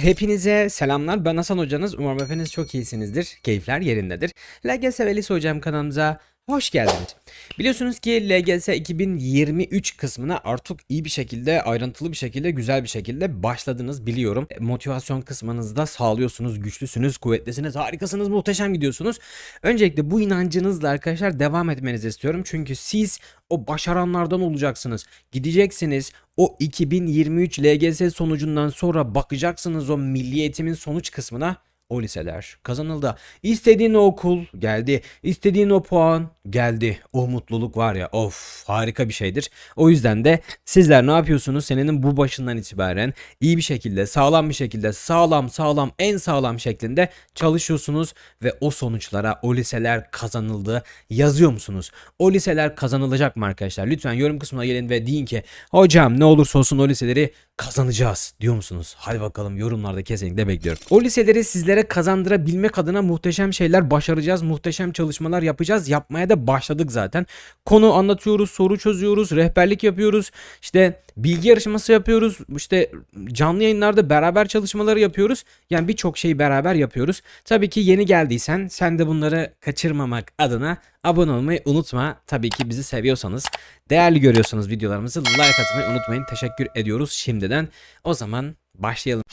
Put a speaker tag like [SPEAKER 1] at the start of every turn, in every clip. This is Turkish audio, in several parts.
[SPEAKER 1] Hepinize selamlar. Ben Hasan hocanız. Umarım hepiniz çok iyisinizdir. Keyifler yerindedir. LGS ve Lise hocam kanalımıza hoş geldiniz. Biliyorsunuz ki LGS 2023 kısmına artık iyi bir şekilde, ayrıntılı bir şekilde, güzel bir şekilde başladınız biliyorum. E, Motivasyon kısmınızda sağlıyorsunuz, güçlüsünüz, kuvvetlisiniz, harikasınız, muhteşem gidiyorsunuz. Öncelikle bu inancınızla arkadaşlar devam etmenizi istiyorum. Çünkü siz o başaranlardan olacaksınız. Gideceksiniz o 2023 LGS sonucundan sonra bakacaksınız o milli eğitimin sonuç kısmına. O liseler kazanıldı. İstediğin o okul geldi. İstediğin o puan geldi. O mutluluk var ya of harika bir şeydir. O yüzden de sizler ne yapıyorsunuz? Senenin bu başından itibaren iyi bir şekilde, sağlam bir şekilde, sağlam sağlam en sağlam şeklinde çalışıyorsunuz ve o sonuçlara o liseler kazanıldı yazıyor musunuz? O liseler kazanılacak mı arkadaşlar? Lütfen yorum kısmına gelin ve deyin ki hocam ne olursa olsun o liseleri kazanacağız diyor musunuz? Hadi bakalım yorumlarda kesinlikle bekliyorum. O liseleri sizlere kazandırabilmek adına muhteşem şeyler başaracağız. Muhteşem çalışmalar yapacağız. Yapmaya da başladık zaten. Konu anlatıyoruz, soru çözüyoruz, rehberlik yapıyoruz. İşte bilgi yarışması yapıyoruz. İşte canlı yayınlarda beraber çalışmaları yapıyoruz. Yani birçok şeyi beraber yapıyoruz. Tabii ki yeni geldiysen sen de bunları kaçırmamak adına abone olmayı unutma. Tabii ki bizi seviyorsanız, değerli görüyorsanız videolarımızı like atmayı unutmayın. Teşekkür ediyoruz şimdiden. O zaman başlayalım.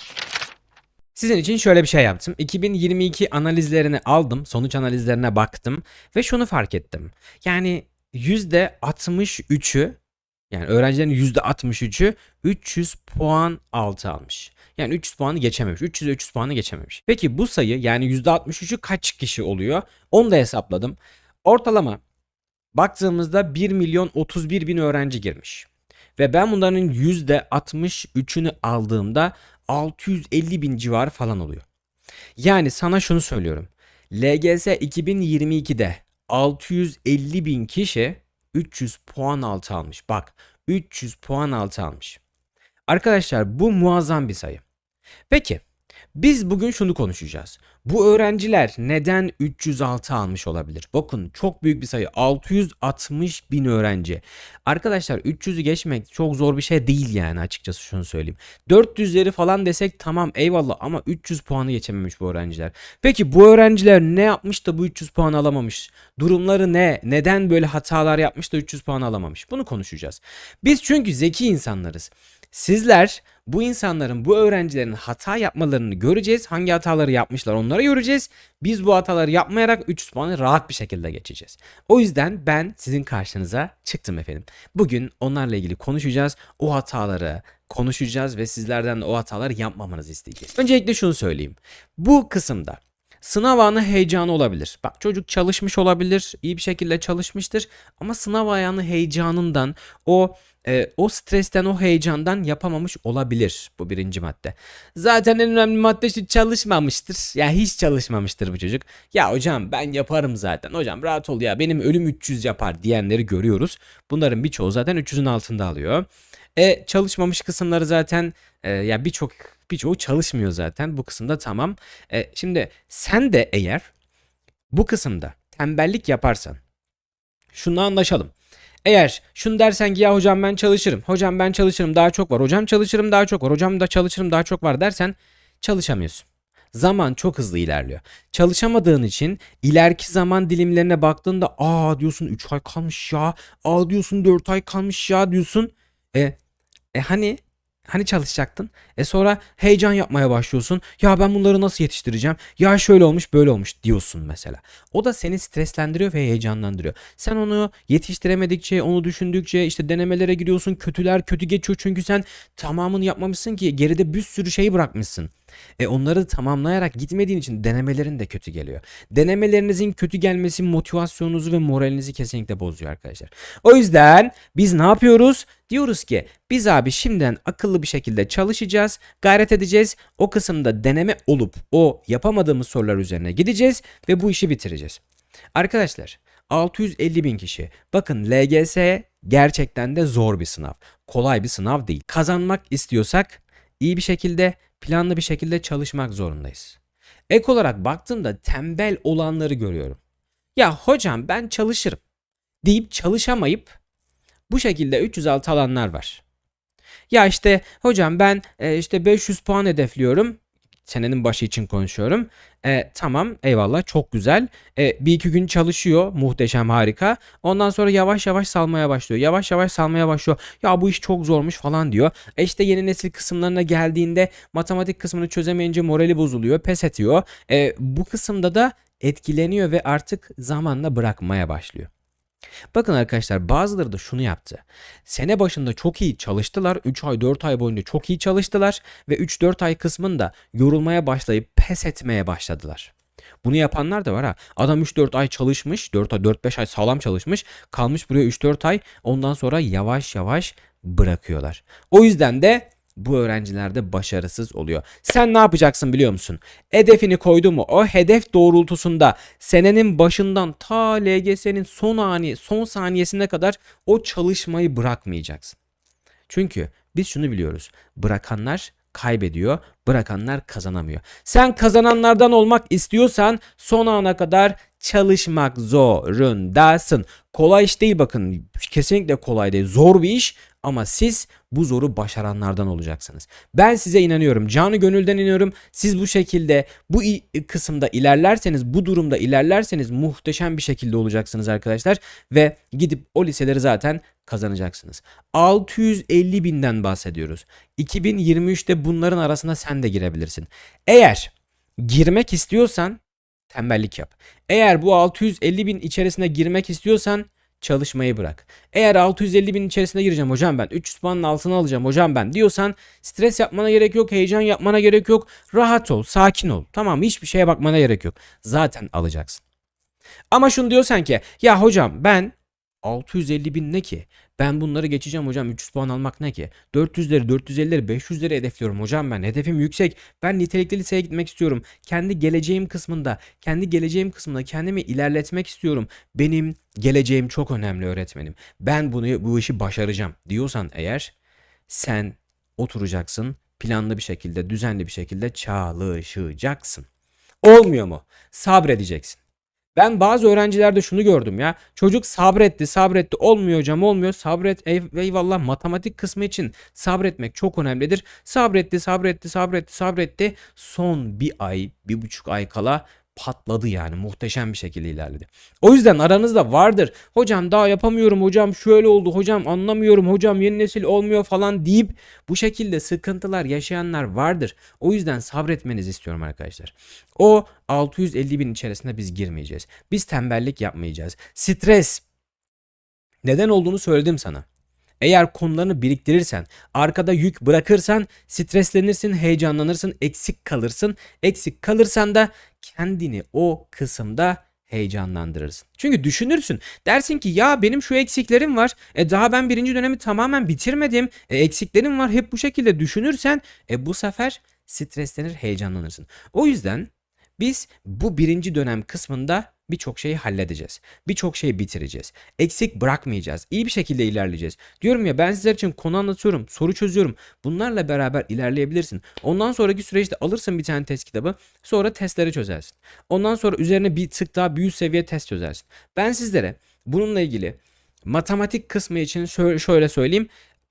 [SPEAKER 1] Sizin için şöyle bir şey yaptım. 2022 analizlerini aldım, sonuç analizlerine baktım ve şunu fark ettim. Yani %63'ü yani öğrencilerin %63'ü 300 puan altı almış. Yani 300 puanı geçememiş. 300 300 puanı geçememiş. Peki bu sayı yani %63'ü kaç kişi oluyor? Onu da hesapladım. Ortalama baktığımızda 1 milyon 31 bin öğrenci girmiş. Ve ben bunların %63'ünü aldığımda 650 bin civarı falan oluyor. Yani sana şunu söylüyorum. LGS 2022'de 650 bin kişi 300 puan altı almış. Bak 300 puan altı almış. Arkadaşlar bu muazzam bir sayı. Peki biz bugün şunu konuşacağız. Bu öğrenciler neden 306 almış olabilir? Bakın çok büyük bir sayı 660 bin öğrenci. Arkadaşlar 300'ü geçmek çok zor bir şey değil yani açıkçası şunu söyleyeyim. 400'leri falan desek tamam eyvallah ama 300 puanı geçememiş bu öğrenciler. Peki bu öğrenciler ne yapmış da bu 300 puan alamamış? Durumları ne? Neden böyle hatalar yapmış da 300 puan alamamış? Bunu konuşacağız. Biz çünkü zeki insanlarız. Sizler bu insanların, bu öğrencilerin hata yapmalarını göreceğiz. Hangi hataları yapmışlar onları göreceğiz. Biz bu hataları yapmayarak 300 puanı rahat bir şekilde geçeceğiz. O yüzden ben sizin karşınıza çıktım efendim. Bugün onlarla ilgili konuşacağız. O hataları konuşacağız ve sizlerden de o hataları yapmamanızı isteyeceğiz. Öncelikle şunu söyleyeyim. Bu kısımda Sınav anı heyecanı olabilir. Bak çocuk çalışmış olabilir, iyi bir şekilde çalışmıştır ama sınav anı heyecanından o e, o stresten o heyecandan yapamamış olabilir bu birinci madde. Zaten en önemli madde şu çalışmamıştır. Ya hiç çalışmamıştır bu çocuk. Ya hocam ben yaparım zaten. Hocam rahat ol ya benim ölüm 300 yapar diyenleri görüyoruz. Bunların birçoğu zaten 300'ün altında alıyor. E çalışmamış kısımları zaten e, ya birçok birçoğu çalışmıyor zaten. Bu kısımda tamam. E, şimdi sen de eğer bu kısımda tembellik yaparsan şunu anlaşalım. Eğer şunu dersen ki ya hocam ben çalışırım. Hocam ben çalışırım daha çok var. Hocam çalışırım daha çok var. Hocam da çalışırım daha çok var dersen çalışamıyorsun. Zaman çok hızlı ilerliyor. Çalışamadığın için ileriki zaman dilimlerine baktığında aa diyorsun 3 ay kalmış ya. Aa diyorsun 4 ay kalmış ya diyorsun. E, e hani Hani çalışacaktın? E sonra heyecan yapmaya başlıyorsun. Ya ben bunları nasıl yetiştireceğim? Ya şöyle olmuş böyle olmuş diyorsun mesela. O da seni streslendiriyor ve heyecanlandırıyor. Sen onu yetiştiremedikçe, onu düşündükçe işte denemelere giriyorsun. Kötüler kötü geçiyor çünkü sen tamamını yapmamışsın ki geride bir sürü şey bırakmışsın. E onları tamamlayarak gitmediğin için denemelerin de kötü geliyor. Denemelerinizin kötü gelmesi motivasyonunuzu ve moralinizi kesinlikle bozuyor arkadaşlar. O yüzden biz ne yapıyoruz? Diyoruz ki biz abi şimdiden akıllı bir şekilde çalışacağız, gayret edeceğiz. O kısımda deneme olup o yapamadığımız sorular üzerine gideceğiz ve bu işi bitireceğiz. Arkadaşlar 650 bin kişi. Bakın LGS gerçekten de zor bir sınav. Kolay bir sınav değil. Kazanmak istiyorsak iyi bir şekilde planlı bir şekilde çalışmak zorundayız. Ek olarak baktığımda tembel olanları görüyorum. Ya hocam ben çalışırım deyip çalışamayıp bu şekilde 306 alanlar var. Ya işte hocam ben e, işte 500 puan hedefliyorum. Senenin başı için konuşuyorum. E, tamam eyvallah çok güzel. E, bir iki gün çalışıyor muhteşem harika. Ondan sonra yavaş yavaş salmaya başlıyor. Yavaş yavaş salmaya başlıyor. Ya bu iş çok zormuş falan diyor. E işte yeni nesil kısımlarına geldiğinde matematik kısmını çözemeyince morali bozuluyor. Pes ediyor. E, bu kısımda da etkileniyor ve artık zamanla bırakmaya başlıyor. Bakın arkadaşlar bazıları da şunu yaptı. Sene başında çok iyi çalıştılar. 3 ay 4 ay boyunca çok iyi çalıştılar. Ve 3-4 ay kısmında yorulmaya başlayıp pes etmeye başladılar. Bunu yapanlar da var ha. Adam 3-4 ay çalışmış. 4 ay 4-5 ay sağlam çalışmış. Kalmış buraya 3-4 ay. Ondan sonra yavaş yavaş bırakıyorlar. O yüzden de bu öğrenciler de başarısız oluyor. Sen ne yapacaksın biliyor musun? Hedefini koydu mu? O hedef doğrultusunda senenin başından ta LGS'nin son ani, son saniyesine kadar o çalışmayı bırakmayacaksın. Çünkü biz şunu biliyoruz. Bırakanlar kaybediyor, bırakanlar kazanamıyor. Sen kazananlardan olmak istiyorsan son ana kadar çalışmak zorundasın. Kolay iş değil bakın. Kesinlikle kolay değil. Zor bir iş ama siz bu zoru başaranlardan olacaksınız. Ben size inanıyorum. Canı gönülden inanıyorum. Siz bu şekilde bu i- kısımda ilerlerseniz, bu durumda ilerlerseniz muhteşem bir şekilde olacaksınız arkadaşlar. Ve gidip o liseleri zaten kazanacaksınız. 650 binden bahsediyoruz. 2023'te bunların arasına sen de girebilirsin. Eğer girmek istiyorsan tembellik yap. Eğer bu 650 bin içerisine girmek istiyorsan çalışmayı bırak. Eğer 650 bin içerisine gireceğim hocam ben 300 puanın altına alacağım hocam ben diyorsan stres yapmana gerek yok, heyecan yapmana gerek yok. Rahat ol, sakin ol. Tamam? Hiçbir şeye bakmana gerek yok. Zaten alacaksın. Ama şunu diyorsan ki ya hocam ben 650 bin ne ki? Ben bunları geçeceğim hocam 300 puan almak ne ki? 400'leri 450'leri 500'leri hedefliyorum hocam ben. Hedefim yüksek. Ben nitelikli liseye gitmek istiyorum. Kendi geleceğim kısmında, kendi geleceğim kısmında kendimi ilerletmek istiyorum. Benim geleceğim çok önemli öğretmenim. Ben bunu bu işi başaracağım diyorsan eğer sen oturacaksın planlı bir şekilde, düzenli bir şekilde çalışacaksın. Olmuyor mu? Sabredeceksin. Ben bazı öğrencilerde şunu gördüm ya. Çocuk sabretti, sabretti. Olmuyor hocam, olmuyor. Sabret. Ey, eyvallah matematik kısmı için sabretmek çok önemlidir. Sabretti, sabretti, sabretti, sabretti. Son bir ay, bir buçuk ay kala patladı yani muhteşem bir şekilde ilerledi. O yüzden aranızda vardır. Hocam daha yapamıyorum hocam şöyle oldu hocam anlamıyorum hocam yeni nesil olmuyor falan deyip bu şekilde sıkıntılar yaşayanlar vardır. O yüzden sabretmenizi istiyorum arkadaşlar. O 650 bin içerisinde biz girmeyeceğiz. Biz tembellik yapmayacağız. Stres neden olduğunu söyledim sana. Eğer konularını biriktirirsen, arkada yük bırakırsan streslenirsin, heyecanlanırsın, eksik kalırsın. Eksik kalırsan da kendini o kısımda heyecanlandırırsın. Çünkü düşünürsün. Dersin ki ya benim şu eksiklerim var. E daha ben birinci dönemi tamamen bitirmedim. E eksiklerim var. Hep bu şekilde düşünürsen e bu sefer streslenir, heyecanlanırsın. O yüzden biz bu birinci dönem kısmında birçok şeyi halledeceğiz. Birçok şeyi bitireceğiz. Eksik bırakmayacağız. İyi bir şekilde ilerleyeceğiz. Diyorum ya ben sizler için konu anlatıyorum, soru çözüyorum. Bunlarla beraber ilerleyebilirsin. Ondan sonraki süreçte alırsın bir tane test kitabı. Sonra testleri çözersin. Ondan sonra üzerine bir tık daha büyük seviye test çözersin. Ben sizlere bununla ilgili matematik kısmı için şöyle, söyleyeyim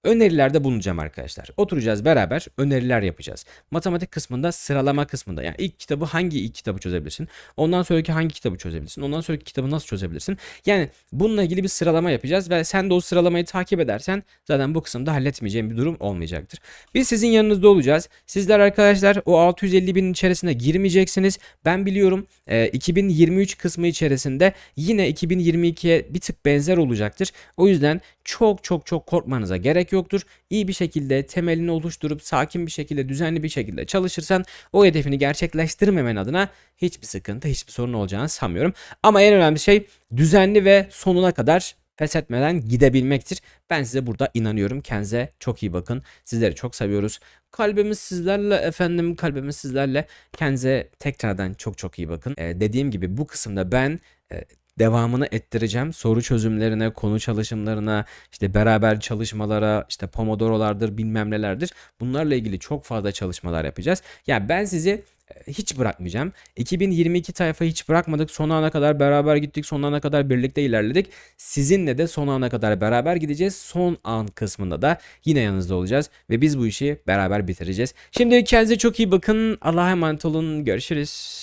[SPEAKER 1] önerilerde bulunacağım arkadaşlar. Oturacağız beraber öneriler yapacağız. Matematik kısmında sıralama kısmında yani ilk kitabı hangi ilk kitabı çözebilirsin? Ondan sonraki hangi kitabı çözebilirsin? Ondan sonraki kitabı nasıl çözebilirsin? Yani bununla ilgili bir sıralama yapacağız ve sen de o sıralamayı takip edersen zaten bu kısımda halletmeyeceğim bir durum olmayacaktır. Biz sizin yanınızda olacağız. Sizler arkadaşlar o 650 binin içerisine girmeyeceksiniz. Ben biliyorum e, 2023 kısmı içerisinde yine 2022'ye bir tık benzer olacaktır. O yüzden çok çok çok korkmanıza gerek yoktur. İyi bir şekilde temelini oluşturup sakin bir şekilde düzenli bir şekilde çalışırsan o hedefini gerçekleştirmemen adına hiçbir sıkıntı hiçbir sorun olacağını sanmıyorum. Ama en önemli şey düzenli ve sonuna kadar pes etmeden gidebilmektir. Ben size burada inanıyorum. Kendinize çok iyi bakın. Sizleri çok seviyoruz. Kalbimiz sizlerle efendim kalbimiz sizlerle. Kendinize tekrardan çok çok iyi bakın. Ee, dediğim gibi bu kısımda ben e, devamını ettireceğim. Soru çözümlerine, konu çalışımlarına, işte beraber çalışmalara, işte pomodorolardır, bilmem nelerdir. Bunlarla ilgili çok fazla çalışmalar yapacağız. Yani ben sizi e, hiç bırakmayacağım. 2022 tayfa hiç bırakmadık. Son ana kadar beraber gittik. Son ana kadar birlikte ilerledik. Sizinle de son ana kadar beraber gideceğiz. Son an kısmında da yine yanınızda olacağız. Ve biz bu işi beraber bitireceğiz. Şimdi kendinize çok iyi bakın. Allah'a emanet olun. Görüşürüz.